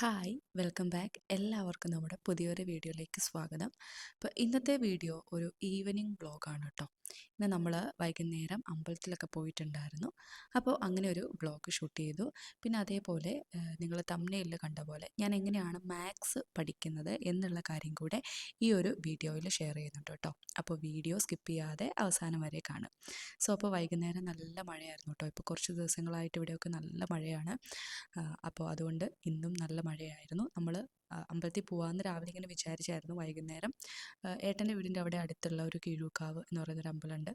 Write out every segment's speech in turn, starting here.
Hi welcome back എല്ലാവർക്കും നമ്മുടെ പുതിയൊരു വീഡിയോയിലേക്ക് സ്വാഗതം. അപ്പോൾ ഇന്നത്തെ വീഡിയോ ഒരു ഈവനിങ് വ്ളോഗാണ് കേട്ടോ. ഇന്ന് നമ്മൾ വൈകുന്നേരം അമ്പലത്തിലൊക്കെ പോയിട്ടുണ്ടായിരുന്നു. അപ്പോൾ അങ്ങനെ ഒരു വ്ളോഗ് ഷൂട്ട് ചെയ്തു. പിന്നെ അതേപോലെ നിങ്ങൾ തമ്മനയിൽ കണ്ട പോലെ ഞാൻ എങ്ങനെയാണ് മാത്സ് പഠിക്കുന്നത് എന്നുള്ള കാര്യം കൂടെ ഈ ഒരു വീഡിയോയിൽ ഷെയർ ചെയ്യുന്നുണ്ട് കേട്ടോ. അപ്പോൾ വീഡിയോ സ്കിപ്പ് ചെയ്യാതെ അവസാനം വരെ കാണും. സോ അപ്പോൾ വൈകുന്നേരം നല്ല മഴയായിരുന്നു കേട്ടോ. ഇപ്പോൾ കുറച്ച് ദിവസങ്ങളായിട്ട് ഇവിടെയൊക്കെ നല്ല മഴയാണ്. അപ്പോൾ അതുകൊണ്ട് ഇന്നും നല്ല മഴയായിരുന്നു. നമ്മൾ അമ്പലത്തിൽ പോകാമെന്ന് രാവിലെ ഇങ്ങനെ വിചാരിച്ചായിരുന്നു വൈകുന്നേരം. ഏട്ടന്റെ വീടിന്റെ അവിടെ അടുത്തുള്ള ഒരു കീഴൂക്കാവ് എന്ന് പറയുന്നൊരു അമ്പലമുണ്ട്.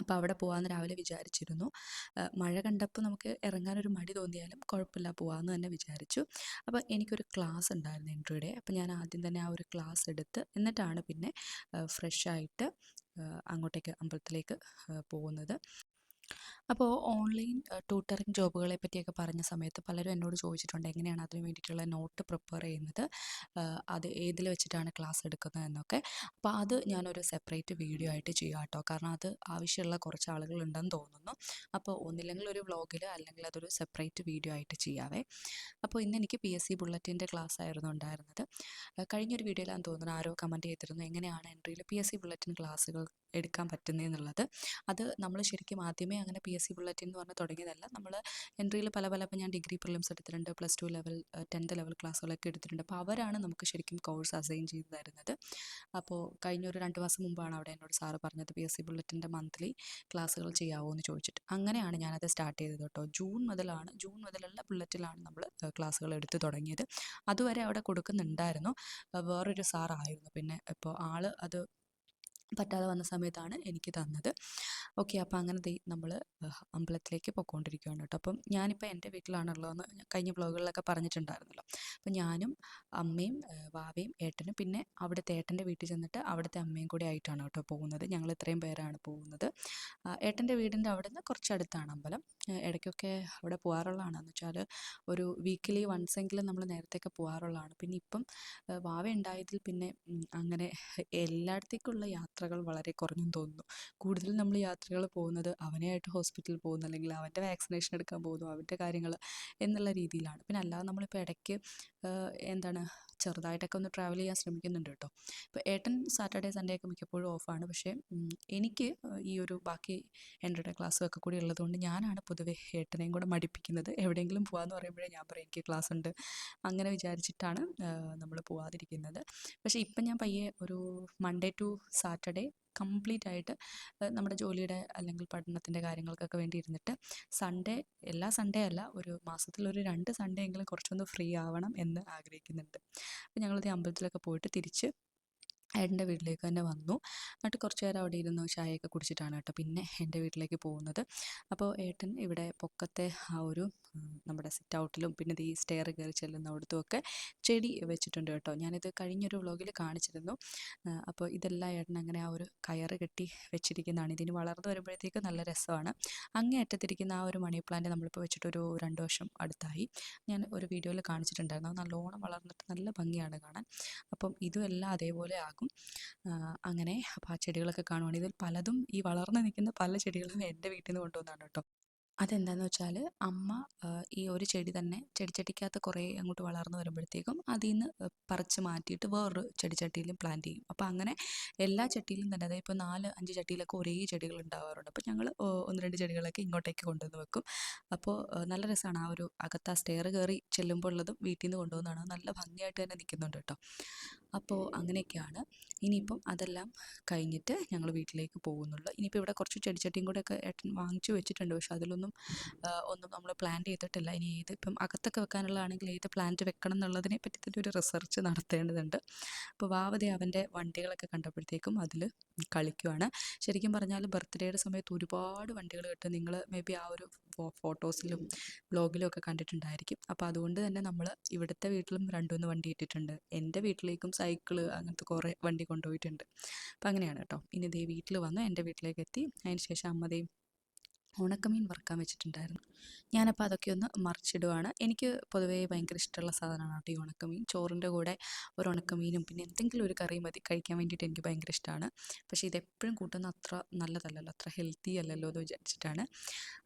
അപ്പോൾ അവിടെ പോകാമെന്ന് രാവിലെ വിചാരിച്ചിരുന്നു. മഴ കണ്ടപ്പോൾ നമുക്ക് ഇറങ്ങാനൊരു മടി തോന്നിയാലും കുഴപ്പമില്ല പോകാമെന്ന് തന്നെ വിചാരിച്ചു. അപ്പോൾ എനിക്കൊരു ക്ലാസ് ഉണ്ടായിരുന്നു എൻട്രിയുടെ അപ്പോൾ ഞാൻ ആദ്യം തന്നെ ആ ഒരു ക്ലാസ് എടുത്ത് എന്നിട്ടാണ് പിന്നെ ഫ്രഷായിട്ട് അങ്ങോട്ടേക്ക് അമ്പലത്തിലേക്ക് പോകുന്നത്. അപ്പോൾ ഓൺലൈൻ ട്യൂട്ടറിങ് ജോബുകളെ പറ്റിയൊക്കെ പറഞ്ഞ സമയത്ത് പലരും എന്നോട് ചോദിച്ചിട്ടുണ്ട് എങ്ങനെയാണ് അതിന് വേണ്ടിയിട്ടുള്ള നോട്ട് പ്രിപ്പയർ ചെയ്യുന്നത്? അത് ഏതിൽ വെച്ചിട്ടാണ് ക്ലാസ് എടുക്കുന്നത് എന്നൊക്കെ. അപ്പോൾ അത് ഞാനൊരു സെപ്പറേറ്റ് വീഡിയോ ആയിട്ട് ചെയ്യാം കേട്ടോ. കാരണം അത് ആവശ്യമുള്ള കുറച്ച് ആളുകളുണ്ടെന്ന് തോന്നുന്നു. അപ്പോൾ ഒന്നില്ലെങ്കിൽ ഒരു വ്ളോഗിൽ അല്ലെങ്കിൽ അതൊരു സെപ്പറേറ്റ് വീഡിയോ ആയിട്ട് ചെയ്യാവേ. അപ്പോൾ ഇന്ന് എനിക്ക് പി എസ് സി ബുള്ളറ്റിന്റെ ക്ലാസ് ആയിരുന്നു ഉണ്ടായിരുന്നത് കഴിഞ്ഞൊരു വീഡിയോയിലാണ് തോന്നുന്നു ആരോ കമന്റ് ചെയ്തിരുന്നു എങ്ങനെയാണ് എൻട്രിയിൽ പി എസ് സി ബുള്ളറ്റിൻ ക്ലാസ്സുകൾ എടുക്കാൻ പറ്റുന്നതെന്നുള്ളത് അത് നമ്മൾ ശരിക്കും ആദ്യമേ അങ്ങനെ പി എസ് സി ബുള്ളറ്റിൻ എന്ന് പറഞ്ഞ് തുടങ്ങിയതല്ല. നമ്മൾ എൻട്രിയിൽ പല പല ഇപ്പോൾ ഞാൻ ഡിഗ്രി പ്രിലിംസ് എടുത്തിട്ടുണ്ട് plus two level tenth level ക്ലാസ്സുകളൊക്കെ എടുത്തിട്ടുണ്ട്. അപ്പോൾ അവരാണ് നമുക്ക് ശരിക്കും കോഴ്സ് അസൈൻ ചെയ്ത് തരുന്നത്. അപ്പോൾ കഴിഞ്ഞ ഒരു രണ്ട് മാസം മുമ്പാണ് അവിടെ എന്നോട് സാറ് പറഞ്ഞത് പി എസ് സി ബുള്ളറ്റിന്റെ മന്ത്ലി ക്ലാസ്സുകൾ ചെയ്യാവോ എന്ന് ചോദിച്ചിട്ട്. അങ്ങനെയാണ് ഞാനത് സ്റ്റാർട്ട് ചെയ്തത് കേട്ടോ. ജൂൺ മുതലാണ് ജൂൺ മുതലുള്ള ബുള്ളറ്റിലാണ് നമ്മൾ ക്ലാസ്സുകൾ എടുത്ത് തുടങ്ങിയത്. അതുവരെ അവിടെ കൊടുക്കുന്നുണ്ടായിരുന്നു. വേറൊരു സാറായിരുന്നു പിന്നെ ഇപ്പോൾ ആൾ അത് പറ്റാതെ വന്ന സമയത്താണ് എനിക്ക് തന്നത്. ഓക്കെ അപ്പോൾ അങ്ങനെ ദേ നമ്മൾ അമ്പലത്തിലേക്ക് പൊയ്ക്കൊണ്ടിരിക്കുകയാണ് കേട്ടോ. അപ്പം ഞാനിപ്പോൾ എന്റെ വീട്ടിലാണുള്ളതെന്ന് കഴിഞ്ഞ വ്ളോഗുകളിലൊക്കെ പറഞ്ഞിട്ടുണ്ടായിരുന്നല്ലോ. അപ്പം ഞാനും അമ്മയും വാവയും ഏട്ടനും പിന്നെ അവിടുത്തെ ഏട്ടന്റെ വീട്ടിൽ ചെന്നിട്ട് അവിടുത്തെ അമ്മയും കൂടി ആയിട്ടാണ് കേട്ടോ പോകുന്നത്. ഞങ്ങൾ ഇത്രയും പേരാണ് പോകുന്നത്. ഏട്ടന്റെ വീടിന്റെ അവിടെ നിന്ന് കുറച്ച് അടുത്താണ് അമ്പലം. ഇടയ്ക്കൊക്കെ അവിടെ പോകാറുള്ളതാണ് എന്ന് വെച്ചാൽ ഒരു വീക്കിലി വൺസ് എങ്കിലും നമ്മൾ നേരത്തെയൊക്കെ പോകാറുള്ളതാണ്. പിന്നെ ഇപ്പം വാവ ഉണ്ടായതിൽ പിന്നെ അങ്ങനെ എല്ലായിടത്തേക്കുള്ള യാത്രകൾ വളരെ കുറഞ്ഞെന്ന് തോന്നുന്നു. കൂടുതലും നമ്മൾ യാത്രകൾ പോകുന്നത് അവനെയായിട്ട് ഹോസ്പിറ്റലിൽ പോകുന്നു അല്ലെങ്കിൽ അവന്റെ വാക്സിനേഷൻ എടുക്കാൻ പോകുന്നു അവന്റെ കാര്യങ്ങൾ എന്നുള്ള രീതിയിലാണ്. പിന്നെ അല്ലാതെ നമ്മളിപ്പോൾ ഇടയ്ക്ക് എന്താണ് ചെറുതായിട്ടൊക്കെ ഒന്ന് ട്രാവൽ ചെയ്യാൻ ശ്രമിക്കുന്നുണ്ട് കേട്ടോ. ഇപ്പോൾ ഏട്ടൻ സാറ്റർഡേ സൺഡേ ഒക്കെ മിക്കപ്പോഴും ഓഫാണ് പക്ഷേ എനിക്ക് ഈ ഒരു ബാക്കി എന്റെ ക്ലാസ്സും ഒക്കെ കൂടി ഉള്ളതുകൊണ്ട് ഞാനാണ് പൊതുവെ ഏട്ടനെയും കൂടെ മടിപ്പിക്കുന്നത്. എവിടെയെങ്കിലും പോകാമെന്ന് പറയുമ്പോഴേ ഞാൻ പറയും എനിക്ക് ക്ലാസ് ഉണ്ട്. അങ്ങനെ വിചാരിച്ചിട്ടാണ് നമ്മൾ പോവാതിരിക്കുന്നത്. പക്ഷേ ഇപ്പം ഞാൻ പയ്യെ ഒരു മൺഡേ ടു സാറ്റർഡേ കംപ്ലീറ്റ് ആയിട്ട് നമ്മുടെ ജോലിയുടെ അല്ലെങ്കിൽ പഠനത്തിന്റെ കാര്യങ്ങൾക്കൊക്കെ വേണ്ടി ഇരുന്നിട്ട് സൺഡേ എല്ലാ സൺഡേ അല്ല ഒരു മാസത്തിൽ ഒരു രണ്ട് സൺഡേ എങ്കിലും കുറച്ചൊന്ന് ഫ്രീ ആവണം എന്ന് ആഗ്രഹിക്കുന്നുണ്ട്. അപ്പോൾ ഞങ്ങളിത് അമ്പലത്തിലൊക്കെ പോയിട്ട് തിരിച്ച് ഏട്ടന്റെ വീട്ടിലേക്ക് തന്നെ വന്നു. എന്നിട്ട് കുറച്ച് നേരം അവിടെ ഇരുന്ന് ചായയൊക്കെ കുടിച്ചിട്ടാണ് കേട്ടോ പിന്നെ എന്റെ വീട്ടിലേക്ക് പോകുന്നത്. അപ്പോൾ ഏട്ടൻ ഇവിടെ പൊക്കത്തെ ആ ഒരു നമ്മുടെ സിറ്റ് ഔട്ടിലും പിന്നെ ഈ സ്റ്റെയർ കയറി ചെല്ലുന്ന ഒക്കെ ചെടി വെച്ചിട്ടുണ്ട് കേട്ടോ. ഞാനിത് കഴിഞ്ഞൊരു വ്ളോഗിൽ കാണിച്ചിരുന്നു. അപ്പോൾ ഇതെല്ലാം ഏട്ടൻ അങ്ങനെ ആ ഒരു കയറ് കെട്ടി വെച്ചിരിക്കുന്നതാണ്. ഇതിന് വളർന്നു വരുമ്പോഴത്തേക്ക് നല്ല രസമാണ്. അങ്ങേ അറ്റത്തിരിക്കുന്ന ആ ഒരു മണി പ്ലാന്റ് നമ്മളിപ്പോൾ വെച്ചിട്ടൊരു രണ്ട് വർഷം അടുത്തായി. ഞാൻ ഒരു വീഡിയോയിൽ കാണിച്ചിട്ടുണ്ടായിരുന്നു. നല്ലോണം വളർന്നിട്ട് നല്ല ഭംഗിയാണ് കാണാൻ. അപ്പം ഇതും എല്ലാം അതേപോലെ ആകും. ആ, അങ്ങനെ അപ്പോൾ ആ ചെടികളൊക്കെ കാണുവാണെങ്കിൽ ഇതിൽ പലതും ഈ വളർന്നു നിൽക്കുന്ന പല ചെടികളും എന്റെ വീട്ടിൽ നിന്ന് കൊണ്ടുവന്നാണ് കേട്ടോ. അതെന്താന്ന് വെച്ചാൽ അമ്മ ഈ ഒരു ചെടി തന്നെ ചെടിച്ചട്ടിക്കകത്ത് കുറേ അങ്ങോട്ട് വളർന്നു വരുമ്പോഴത്തേക്കും അതിൽ നിന്ന് പറിച്ച് മാറ്റിയിട്ട് വേറൊരു ചെടിച്ചട്ടിയിലും പ്ലാന്റ് ചെയ്യും. അപ്പോൾ അങ്ങനെ എല്ലാ ചട്ടിയിലും തന്നെ അതായത് ഇപ്പോൾ നാല് അഞ്ച് ചട്ടിയിലൊക്കെ ഒരേ ചെടികൾ ഉണ്ടാവാറുണ്ട്. അപ്പോൾ ഞങ്ങൾ ഒന്ന് രണ്ട് ചെടികളൊക്കെ ഇങ്ങോട്ടേക്ക് കൊണ്ടുവന്ന് വെക്കും. അപ്പോൾ നല്ല രസമാണ് ആ ഒരു അകത്ത് ആ സ്റ്റെയർ കയറി ചെല്ലുമ്പോൾ ഉള്ളതും വീട്ടിൽ നിന്ന് കൊണ്ടുവന്നതാണ്. നല്ല ഭംഗിയായിട്ട് തന്നെ നിൽക്കുന്നുണ്ട് കേട്ടോ. അപ്പോൾ അങ്ങനെയൊക്കെയാണ്. ഇനിയിപ്പം അതെല്ലാം കഴിഞ്ഞിട്ട് ഞങ്ങൾ വീട്ടിലേക്ക് പോകുന്നുള്ളൂ. ഇനിയിപ്പോൾ ഇവിടെ കുറച്ച് ചെടിച്ചട്ടിയും കൂടെ ഒക്കെ ഏട്ടൻ വാങ്ങിച്ചു വെച്ചിട്ടുണ്ട്. പക്ഷെ അതിലൊന്നും ഒന്നും നമ്മൾ പ്ലാൻ ചെയ്തിട്ടില്ല. ഇനി ഏത് ഇപ്പം അകത്തൊക്കെ വെക്കാനുള്ളതാണെങ്കിൽ ഏത് പ്ലാന്റ് വെക്കണം എന്നുള്ളതിനെ പറ്റി തന്നെ ഒരു റിസർച്ച് നടത്തേണ്ടതുണ്ട്. അപ്പോൾ വാവതെ അവന്റെ വണ്ടികളൊക്കെ കണ്ടപ്പോഴത്തേക്കും അതിൽ കളിക്കുവാണ്. ശരിക്കും പറഞ്ഞാൽ ബർത്ത്ഡേയുടെ സമയത്ത് ഒരുപാട് വണ്ടികൾ കിട്ടും. നിങ്ങൾ മേ ബി ആ ഒരു ഫോട്ടോസിലും ബ്ലോഗിലും ഒക്കെ കണ്ടിട്ടുണ്ടായിരിക്കും. അപ്പോൾ അതുകൊണ്ട് തന്നെ നമ്മൾ ഇവിടുത്തെ വീട്ടിലും രണ്ടുമൂന്ന് വണ്ടി ഇട്ടിട്ടുണ്ട്. എന്റെ വീട്ടിലേക്കും സൈക്കിൾ അങ്ങനത്തെ കുറേ വണ്ടി കൊണ്ടുപോയിട്ടുണ്ട്. അപ്പം അങ്ങനെയാണ് കേട്ടോ. ഇനി ദേ വീട്ടിൽ വന്ന് എന്റെ വീട്ടിലേക്ക് എത്തി. അതിന് ശേഷം അമ്മ ദേ ഉണക്കമീൻ വറുക്കാൻ വെച്ചിട്ടുണ്ടായിരുന്നു. ഞാനപ്പോൾ അതൊക്കെ ഒന്ന് മറിച്ചിടുവാണ്. എനിക്ക് പൊതുവേ ഭയങ്കര ഇഷ്ടമുള്ള സാധനമാണ് കേട്ടോ ഈ ഉണക്കമീൻ. ചോറിന്റെ കൂടെ ഒരു ഉണക്കമീനും പിന്നെ എന്തെങ്കിലും ഒരു കറിയും മതി കഴിക്കാൻ വേണ്ടിയിട്ട് എനിക്ക് ഭയങ്കര ഇഷ്ടമാണ്. പക്ഷേ ഇതെപ്പോഴും കൂട്ടുന്ന അത്ര നല്ലതല്ലല്ലോ അത്ര ഹെൽത്തി അല്ലല്ലോ എന്ന് വിചാരിച്ചിട്ടാണ്.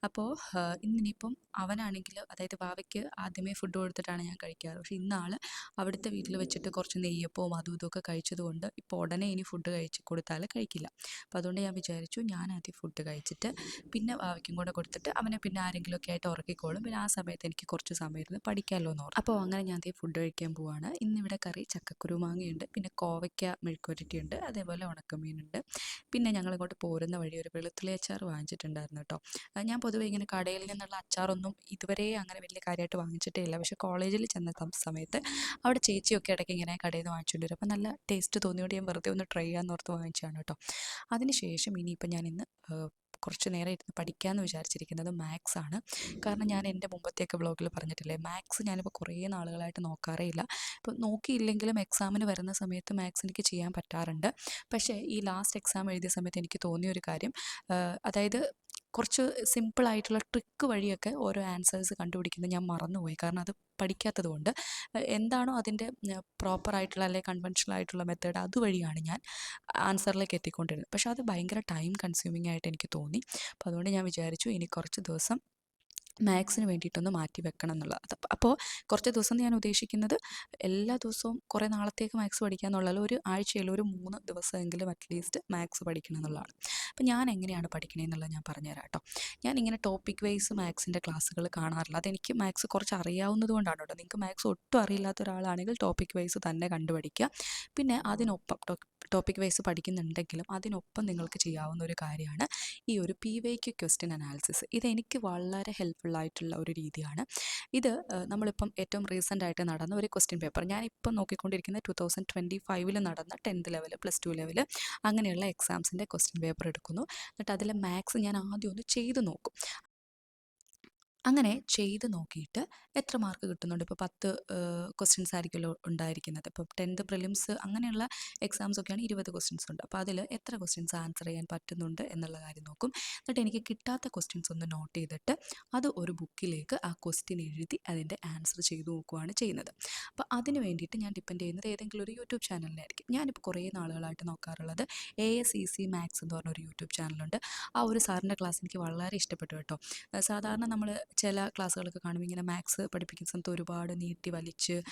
അപ്പോൾ ഇന്നിനിപ്പം അവനാണെങ്കിൽ അതായത് വാവയ്ക്ക് ആദ്യമേ ഫുഡ് കൊടുത്തിട്ടാണ് ഞാൻ കഴിക്കാറ്. പക്ഷേ ഇന്നാൾ അവിടുത്തെ വീട്ടിൽ വെച്ചിട്ട് കുറച്ച് നെയ്യപ്പവും അതും ഇതൊക്കെ കഴിച്ചതുകൊണ്ട് ഇപ്പോൾ ഉടനെ ഇനി ഫുഡ് കഴിച്ച് കൊടുത്താൽ കഴിക്കില്ല. അപ്പോൾ അതുകൊണ്ട് ഞാൻ വിചാരിച്ചു ഞാൻ ആദ്യം ഫുഡ് കഴിച്ചിട്ട് പിന്നെ വാവയ്ക്കും കൂടെ കൊടുത്തിട്ട് അവനെ പിന്നെ ആരെങ്കിലുമൊക്കെ ആയിട്ട് ഉറക്കിക്കോളും. പിന്നെ ആ സമയത്ത് എനിക്ക് കുറച്ച് സമയം ഇരുന്ന് പഠിക്കാമല്ലോ എന്ന് അപ്പോൾ അങ്ങനെ ഞാൻ ദേ ഫുഡ് കഴിക്കാൻ പോവാണ്. ഇന്നിവിടെ കറി ചക്കക്കുരു മാങ്ങയുണ്ട്. പിന്നെ കോവയ്ക്ക മെഴുക്കുരട്ടിയുണ്ട് അതേപോലെ ഉണക്കമീനുണ്ട്. പിന്നെ ഞങ്ങളിങ്ങോട്ട് പോരുന്ന വഴി ഒരു വെളുത്തുള്ളി അച്ചാർ വാങ്ങിച്ചിട്ടുണ്ടായിരുന്നു കേട്ടോ ഞാൻ പൊതുവേ ഇങ്ങനെ കടയിൽ നിന്നുള്ള അച്ചാറൊന്നും ഇതുവരെ അങ്ങനെ വലിയ കാര്യമായിട്ട് വാങ്ങിച്ചിട്ടേ ഇല്ല. പക്ഷേ കോളേജിൽ ചെന്ന സമയത്ത് അവിടെ ചേച്ചിയൊക്കെ ഇടയ്ക്ക് ഇങ്ങനെ കടയിൽ നിന്ന് വാങ്ങിച്ചുകൊണ്ട് വരും. അപ്പോൾ നല്ല ടേസ്റ്റ് തോന്നിയോണ്ട് ഞാൻ വെറുതെ ഒന്ന് ട്രൈ ചെയ്യാമെന്ന് ഓർത്ത് വാങ്ങിച്ചതാണ് കേട്ടോ അതിനുശേഷം ഇനിയിപ്പോൾ ഞാൻ ഇന്ന് കുറച്ച് നേരം ഇരുന്ന് പഠിക്കാമെന്ന് വിചാരിച്ചിരിക്കുന്നത് മാത്സ് ആണ്. കാരണം ഞാൻ എന്റെ മുമ്പത്തെയൊക്കെ ബ്ലോഗിൽ പറഞ്ഞിട്ടില്ലേ മാത്സ് ഞാനിപ്പോൾ കുറേ നാളുകളായിട്ട് നോക്കാറേ ഇല്ല. ഇപ്പോൾ നോക്കിയില്ലെങ്കിലും എക്സാമിന് വരുന്ന സമയത്ത് മാത്സ് എനിക്ക് ചെയ്യാൻ പറ്റാറുണ്ട്. പക്ഷേ ഈ ലാസ്റ്റ് എക്സാം എഴുതിയ സമയത്ത് എനിക്ക് തോന്നിയ ഒരു കാര്യം അതായത് കുറച്ച് സിമ്പിളായിട്ടുള്ള ട്രിക്ക് വഴിയൊക്കെ ഓരോ ആൻസേഴ്സ് കണ്ടുപിടിക്കുന്നത് ഞാൻ മറന്നുപോയി. കാരണം അത് പഠിക്കാത്തത് കൊണ്ട് എന്താണോ അതിന്റെ പ്രോപ്പറായിട്ടുള്ള അല്ലെങ്കിൽ കൺവെൻഷണൽ ആയിട്ടുള്ള മെത്തേഡ് അതുവഴിയാണ് ഞാൻ ആൻസറിലേക്ക് എത്തിക്കൊണ്ടിരുന്നത്. പക്ഷേ അത് ഭയങ്കര ടൈം കൺസ്യൂമിംഗ് ആയിട്ട് എനിക്ക് തോന്നി. അപ്പോൾ അതുകൊണ്ട് ഞാൻ വിചാരിച്ചു ഇനി കുറച്ച് ദിവസം മാത്സിന് വേണ്ടിയിട്ടൊന്ന് മാറ്റി വെക്കണം എന്നുള്ളത്. അപ്പോൾ കുറച്ച് ദിവസം ഞാൻ ഉദ്ദേശിക്കുന്നത് എല്ലാ ദിവസവും കുറേ നാളത്തേക്ക് മാത്സ് പഠിക്കുക എന്നുള്ളത് ഒരു ആഴ്ചയിൽ ഒരു മൂന്ന് ദിവസമെങ്കിലും അറ്റ്ലീസ്റ്റ് മാത്സ് പഠിക്കണം എന്നുള്ളതാണ്. അപ്പോൾ ഞാൻ എങ്ങനെയാണ് പഠിക്കണേ എന്നുള്ളത് ഞാൻ പറഞ്ഞുതരാം കേട്ടോ. ഞാൻ ഇങ്ങനെ ടോപ്പിക് വൈസ് മാത്സിന്റെ ക്ലാസ്സുകൾ കാണാറില്ല. അതെനിക്ക് മാത്സ് കുറച്ച് അറിയാവുന്നത് കൊണ്ടാണ് കേട്ടോ. നിങ്ങൾക്ക് മാത്സ് ഒട്ടും അറിയില്ലാത്ത ഒരാളാണെങ്കിൽ ടോപ്പിക് വൈസ് തന്നെ കണ്ടുപഠിക്കുക. പിന്നെ അതിനൊപ്പം ടോപ്പിക് വൈസ് പഠിക്കുന്നുണ്ടെങ്കിലും അതിനൊപ്പം നിങ്ങൾക്ക് ചെയ്യാവുന്ന ഒരു കാര്യമാണ് ഈ ഒരു പി വൈക്ക് ക്വസ്റ്റ്യൻ അനാലിസിസ് ഇത് എനിക്ക് വളരെ ഹെൽപ്ഫുൾ ആയിട്ടുള്ള ഒരു രീതിയാണ്. ഇത് നമ്മളിപ്പം ഏറ്റവും റീസെന്റ് ആയിട്ട് നടന്ന ഒരു ക്വസ്റ്റ്യൻ പേപ്പർ ഞാനിപ്പം നോക്കിക്കൊണ്ടിരിക്കുന്ന ടു തൗസൻഡ് ട്വന്റി ഫൈവിൽ നടന്ന tenth level plus two level അങ്ങനെയുള്ള എക്സാംസിന്റെ ക്വസ്റ്റ്യൻ പേപ്പർ എടുക്കുന്നു. എന്നിട്ട് അതിലെ മാത്സ് ഞാൻ ആദ്യം ഒന്ന് ചെയ്ത് നോക്കും. അങ്ങനെ ചെയ്ത് നോക്കിയിട്ട് എത്ര മാർക്ക് കിട്ടുന്നുണ്ട്? ഇപ്പോൾ പത്ത് ക്വസ്റ്റ്യൻസ് ആയിരിക്കുമല്ലോ ഉണ്ടായിരിക്കുന്നത്. ഇപ്പോൾ ടെൻത്ത് പ്രിലിംസ് അങ്ങനെയുള്ള എക്സാംസ് ഒക്കെയാണ് ഇരുപത് ക്വസ്റ്റ്യൻസ് ഉണ്ട്. അപ്പോൾ അതിൽ എത്ര ക്വസ്റ്റ്യൻസ് ആൻസർ ചെയ്യാൻ പറ്റുന്നുണ്ട് എന്നുള്ള കാര്യം നോക്കും. എന്നിട്ട് എനിക്ക് കിട്ടാത്ത ക്വസ്റ്റ്യൻസ് ഒന്ന് നോട്ട് ചെയ്തിട്ട് അത് ഒരു ബുക്കിലേക്ക് ആ ക്വസ്റ്റ്യൻ എഴുതി അതിന്റെ ആൻസർ ചെയ്ത് നോക്കുകയാണ് ചെയ്യുന്നത്. അപ്പോൾ അതിന് വേണ്ടിയിട്ട് ഞാൻ ഡിപ്പെൻഡ് ചെയ്യുന്നത് ഏതെങ്കിലും ഒരു യൂട്യൂബ് ചാനലിലായിരിക്കും ഞാനിപ്പോൾ കുറേ നാളുകളായിട്ട് നോക്കാറുള്ളത് A S E C maths എന്ന് പറഞ്ഞൊരു യൂട്യൂബ് ചാനലുണ്ട് ആ ഒരു സാറിന്റെ ക്ലാസ് എനിക്ക് വളരെ ഇഷ്ടപ്പെട്ടു കേട്ടോ. സാധാരണ നമ്മൾ ചില ക്ലാസ്സുകളൊക്കെ കാണുമ്പോൾ ഇങ്ങനെ മാത്സ് പഠിപ്പിക്കുന്ന സമയത്ത് ഒരുപാട് നീട്ടി വലിച്ച്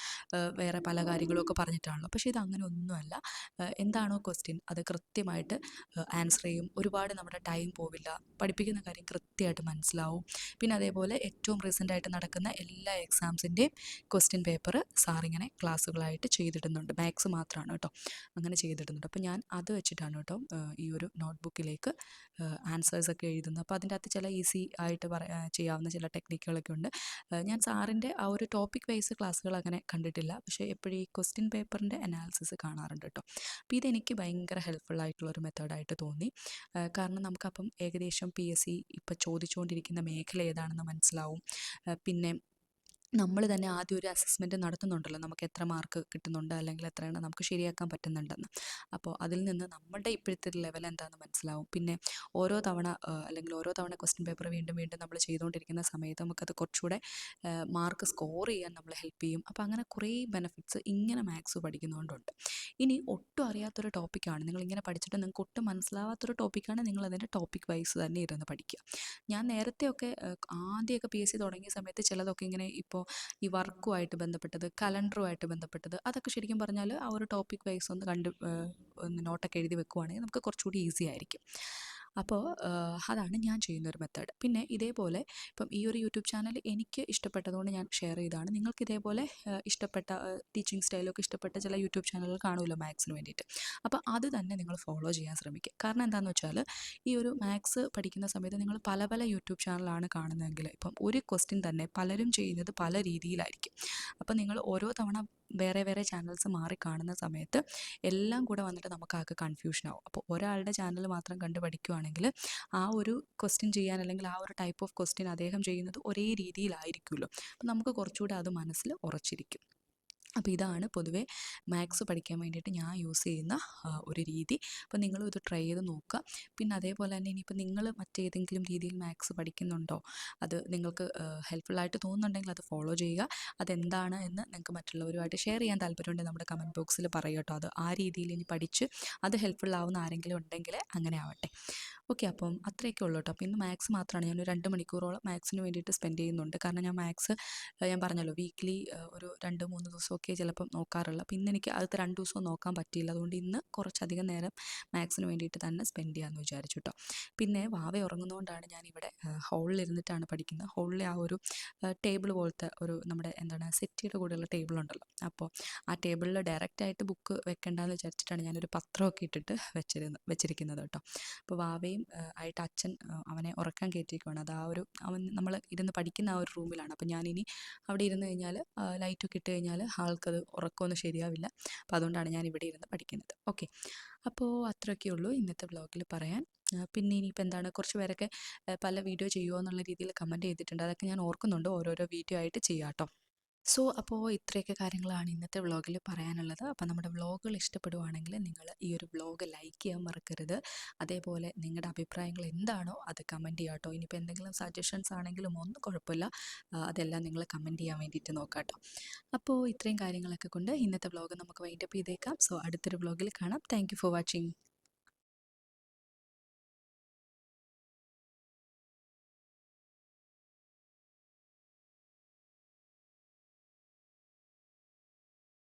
വേറെ പല കാര്യങ്ങളൊക്കെ പറഞ്ഞിട്ടാണല്ലോ. പക്ഷേ ഇത് അങ്ങനെ ഒന്നുമല്ല എന്താണോ ക്വസ്റ്റ്യൻ. അത് കൃത്യമായിട്ട് ആൻസർ ചെയ്യും. ഒരുപാട് നമ്മുടെ ടൈം പോവില്ല. പഠിപ്പിക്കുന്ന കാര്യം കൃത്യമായിട്ട് മനസ്സിലാവും. പിന്നെ അതേപോലെ ഏറ്റവും റീസെന്റ് ആയിട്ട് നടക്കുന്ന എല്ലാ എക്സാംസിന്റെയും ക്വസ്റ്റ്യൻ പേപ്പർ സാറിങ്ങനെ ക്ലാസ്സുകളായിട്ട് ചെയ്തിടുന്നുണ്ട്. മാത്സ് മാത്രമാണ് കേട്ടോ. അങ്ങനെ ചെയ്തിടുന്നുണ്ട്. അപ്പോൾ ഞാൻ അത് വെച്ചിട്ടാണ് കേട്ടോ ഈ ഒരു നോട്ട്ബുക്കിലേക്ക് ആൻസേഴ്സൊക്കെ എഴുതുന്നത്. അപ്പോൾ അതിന്റെ അകത്ത് ചില ഈസി ആയിട്ട് പറയാ ചെയ്യാവുന്ന ചില ടെക്നിക്കുകളൊക്കെ ഉണ്ട്. ഞാൻ സാറിന്റെ ആ ഒരു ടോപ്പിക് വൈസ് ക്ലാസ്സുകൾ അങ്ങനെ കണ്ടിട്ടില്ല. പക്ഷേ എപ്പോഴും ഈ ക്വസ്റ്റ്യൻ പേപ്പറിന്റെ അനാലിസിസ് കാണാറുണ്ട് കേട്ടോ. അപ്പോൾ ഇതെനിക്ക് ഭയങ്കര ഹെൽപ്ഫുൾ ഒരു മെത്തേഡായിട്ട് തോന്നി. കാരണം നമുക്കപ്പം ഏകദേശം പി എസ് സി ഇപ്പോൾ ചോദിച്ചുകൊണ്ടിരിക്കുന്ന മേഖല ഏതാണെന്ന് മനസ്സിലാവും. പിന്നെ നമ്മൾ തന്നെ ആദ്യം ഒരു അസസ്മെന്റ് നടത്തുന്നുണ്ടല്ലോ നമുക്ക് എത്ര മാർക്ക് കിട്ടുന്നുണ്ട് അല്ലെങ്കിൽ എത്രയാണ് നമുക്ക് ശരിയാക്കാൻ പറ്റുന്നുണ്ടെന്ന്. അപ്പോൾ അതിൽ നിന്ന് നമ്മുടെ ഇപ്പോഴത്തെ ലെവൽ എന്താണെന്ന് മനസ്സിലാവും. പിന്നെ ഓരോ തവണ അല്ലെങ്കിൽ ഓരോ തവണ ക്വസ്റ്റ്യൻ പേപ്പർ വീണ്ടും വീണ്ടും നമ്മൾ ചെയ്തുകൊണ്ടിരിക്കുന്ന സമയത്ത് നമുക്കത് കുറച്ചുകൂടെ മാർക്ക് സ്കോർ ചെയ്യാൻ നമ്മൾ ഹെൽപ്പ് ചെയ്യും. അപ്പോൾ അങ്ങനെ കുറേ ബെനിഫിറ്റ്സ് ഇങ്ങനെ മാത്സ് പഠിക്കുന്നതുകൊണ്ടുണ്ട് ഇനി ഒട്ടും അറിയാത്തൊരു ടോപ്പിക്കാണ് നിങ്ങൾ ഇങ്ങനെ പഠിച്ചിട്ട് നിങ്ങൾക്ക് ഒട്ടും മനസ്സിലാവാത്തൊരു ടോപ്പിക്കാണ് നിങ്ങൾ അതിന്റെ ടോപ്പിക് വൈസ് തന്നെ ഇരുന്ന് പഠിക്കുക. ഞാൻ നേരത്തെയൊക്കെ ആദ്യമൊക്കെ പി എസ് സി തുടങ്ങിയ സമയത്ത് ചിലതൊക്കെ ഇങ്ങനെ ഇപ്പോൾ ഈ വർക്കുമായിട്ട് ബന്ധപ്പെട്ടത് കലണ്ടറുമായിട്ട് ബന്ധപ്പെട്ടത് അതൊക്കെ ശരിക്കും പറഞ്ഞാൽ ആ ഒരു ടോപ്പിക് വൈസ് ഒന്ന് കണ്ട് ഒന്ന് നോട്ടൊക്കെ എഴുതി വെക്കുവാണെങ്കിൽ നമുക്ക് കുറച്ചുകൂടി ഈസി ആയിരിക്കും. അപ്പോൾ അതാണ് ഞാൻ ചെയ്യുന്ന ഒരു മെത്തേഡ്. പിന്നെ ഇതേപോലെ ഇപ്പം ഈ ഒരു യൂട്യൂബ് ചാനൽ എനിക്ക് ഇഷ്ടപ്പെട്ടതുകൊണ്ട് ഞാൻ ഷെയർ ചെയ്താണ് നിങ്ങൾക്ക് ഇതേപോലെ ഇഷ്ടപ്പെട്ട ടീച്ചിങ് സ്റ്റൈലൊക്കെ ഇഷ്ടപ്പെട്ട ചില യൂട്യൂബ് ചാനലുകൾ കാണുമല്ലോ മാത്സിന് വേണ്ടിയിട്ട്. അപ്പോൾ അത് തന്നെ നിങ്ങൾ ഫോളോ ചെയ്യാൻ ശ്രമിക്കുക. കാരണം എന്താണെന്ന് വെച്ചാൽ ഈ ഒരു മാത്സ് പഠിക്കുന്ന സമയത്ത് നിങ്ങൾ പല പല യൂട്യൂബ് ചാനലാണ് കാണുന്നതെങ്കിൽ ഇപ്പം ഒരു ക്വസ്റ്റ്യൻ തന്നെ പലരും ചെയ്യുന്നത് പല രീതിയിലായിരിക്കും. അപ്പം നിങ്ങൾ ഓരോ തവണ വേറെ വേറെ ചാനൽസ് മാറി കാണുന്ന സമയത്ത് എല്ലാം കൂടെ വന്നിട്ട് കൺഫ്യൂഷൻ ആവും. അപ്പോൾ ഒരാളുടെ ചാനൽ മാത്രം കണ്ട് പഠിക്കുവാണെങ്കിൽ ആ ഒരു ക്വസ്റ്റ്യൻ ചെയ്യാൻ അല്ലെങ്കിൽ ആ ഒരു ടൈപ്പ് ഓഫ് ക്വസ്റ്റ്യൻ അദ്ദേഹം ചെയ്യുന്നത് ഒരേ രീതിയിലായിരിക്കുമല്ലോ. അപ്പം നമുക്ക് കുറച്ചുകൂടെ അത് മനസ്സിൽ ഉറച്ചിരിക്കും. അപ്പോൾ ഇതാണ് പൊതുവേ മാത്സ് പഠിക്കാൻ വേണ്ടിയിട്ട് ഞാൻ യൂസ് ചെയ്യുന്ന ഒരു രീതി. അപ്പോൾ നിങ്ങളും ഇത് ട്രൈ ചെയ്ത് നോക്കുക. പിന്നെ അതേപോലെ തന്നെ ഇനിയിപ്പോൾ നിങ്ങൾ മറ്റേതെങ്കിലും രീതിയിൽ മാത്സ് പഠിക്കുന്നുണ്ടോ? അത് നിങ്ങൾക്ക് ഹെൽപ്ഫുള്ളായിട്ട് തോന്നുന്നുണ്ടെങ്കിൽ അത് ഫോളോ ചെയ്യുക. അതെന്താണ് എന്ന് നിങ്ങൾക്ക് മറ്റുള്ളവരുമായിട്ട് ഷെയർ ചെയ്യാൻ താല്പര്യമുണ്ടെങ്കിൽ നമ്മുടെ കമന്റ് ബോക്സിൽ പറയുക കേട്ടോ. അത് ആ രീതിയിൽ ഇനി പഠിച്ച് അത് ഹെൽപ്ഫുൾ ആവുന്ന ആരെങ്കിലും ഉണ്ടെങ്കിൽ അങ്ങനെ ആവട്ടെ. ഓക്കെ അപ്പം അത്രയൊക്കെ ഉള്ളൂ കേട്ടോ. അപ്പോൾ ഇന്ന് മാത്സ് മാത്രമാണ്. ഞാൻ രണ്ട് മണിക്കൂറോളം മാത്സിന് വേണ്ടിയിട്ട് സ്പെൻഡ് ചെയ്യുന്നുണ്ട്. കാരണം ഞാൻ മാത്സ് ഞാൻ പറഞ്ഞല്ലോ വീക്ക്ലി ഒരു രണ്ട് മൂന്ന് ദിവസമൊക്കെ ചിലപ്പം നോക്കാറുള്ളൂ അപ്പോൾ ഇന്ന് എനിക്ക് അടുത്ത രണ്ട് ദിവസവും നോക്കാൻ പറ്റിയില്ല. അതുകൊണ്ട് ഇന്ന് കുറച്ചധികം നേരം മാത്സിന് വേണ്ടിയിട്ട് തന്നെ സ്പെൻഡ് ചെയ്യാമെന്ന് വിചാരിച്ചു കേട്ടോ പിന്നെ വാവ ഉറങ്ങുന്നതുകൊണ്ടാണ് ഞാനിവിടെ ഇരുന്നിട്ടാണ് പഠിക്കുന്നത്. ഹോളിലെ ആ ഒരു ടേബിൾ പോലത്തെ ഒരു നമ്മുടെ എന്താണ് സെറ്റിയുടെ കൂടെയുള്ള ടേബിൾ ഉണ്ടല്ലോ. അപ്പോൾ ആ ടേബിളിൽ ഡയറക്റ്റായിട്ട് ബുക്ക് വെക്കേണ്ടെന്ന് വിചാരിച്ചിട്ടാണ് ഞാനൊരു പത്രമൊക്കെ ഇട്ടിട്ട് വെച്ചിരുന്നത് വെച്ചിരിക്കുന്നത് കേട്ടോ അപ്പോൾ വാവയും ആയിട്ട് അച്ഛൻ അവനെ ഉറക്കാൻ കയറ്റിയിരിക്കുകയാണ് അത് ആ ഒരു അവൻ നമ്മൾ ഇരുന്ന് പഠിക്കുന്ന ആ ഒരു റൂമിലാണ് അപ്പോൾ ഞാനിനി അവിടെ ഇരുന്ന് കഴിഞ്ഞാൽ ലൈറ്റൊക്കെ ഇട്ട് കഴിഞ്ഞാൽ ആൾക്കത് ഉറക്കമൊന്നും ശരിയാവില്ല. അപ്പോൾ അതുകൊണ്ടാണ് ഞാൻ ഇവിടെ ഇരുന്ന് പഠിക്കുന്നത്. ഓക്കെ. അപ്പോൾ അത്രയൊക്കെ ഉള്ളൂ ഇന്നത്തെ വ്ളോഗിൽ പറയാൻ. പിന്നെ ഇനിയിപ്പോൾ എന്താണ്? കുറച്ച് പേരൊക്കെ പല വീഡിയോ ചെയ്യുമോ എന്നുള്ള രീതിയിൽ കമന്റ് ചെയ്തിട്ടുണ്ട്. അതൊക്കെ ഞാൻ ഓർക്കുന്നുണ്ട് ഓരോരോ വീഡിയോ ആയിട്ട് ചെയ്യാം കേട്ടോ സോ അപ്പോൾ ഇത്രയൊക്കെ കാര്യങ്ങളാണ് ഇന്നത്തെ വ്ളോഗിൽ പറയാനുള്ളത്. അപ്പോൾ നമ്മുടെ വ്ളോഗുകൾ ഇഷ്ടപ്പെടുവാണെങ്കിൽ നിങ്ങൾ ഈ ഒരു വ്ളോഗ് ലൈക്ക് ചെയ്യാൻ മറക്കരുത്. അതേപോലെ നിങ്ങളുടെ അഭിപ്രായങ്ങൾ എന്താണോ അത് കമന്റ് ചെയ്യാം കേട്ടോ. ഇനിയിപ്പോൾ എന്തെങ്കിലും സജഷൻസ് ആണെങ്കിലും ഒന്നും കുഴപ്പമില്ല. അതെല്ലാം നിങ്ങൾ കമന്റ് ചെയ്യാൻ വേണ്ടിയിട്ട് നോക്കാം കേട്ടോ. അപ്പോൾ ഇത്രയും കാര്യങ്ങളൊക്കെ കൊണ്ട് ഇന്നത്തെ വ്ളോഗ് നമുക്ക് വൈൻഡപ്പ് ചെയ്തേക്കാം. സോ അടുത്തൊരു വ്ളോഗിൽ കാണാം. Thank for watching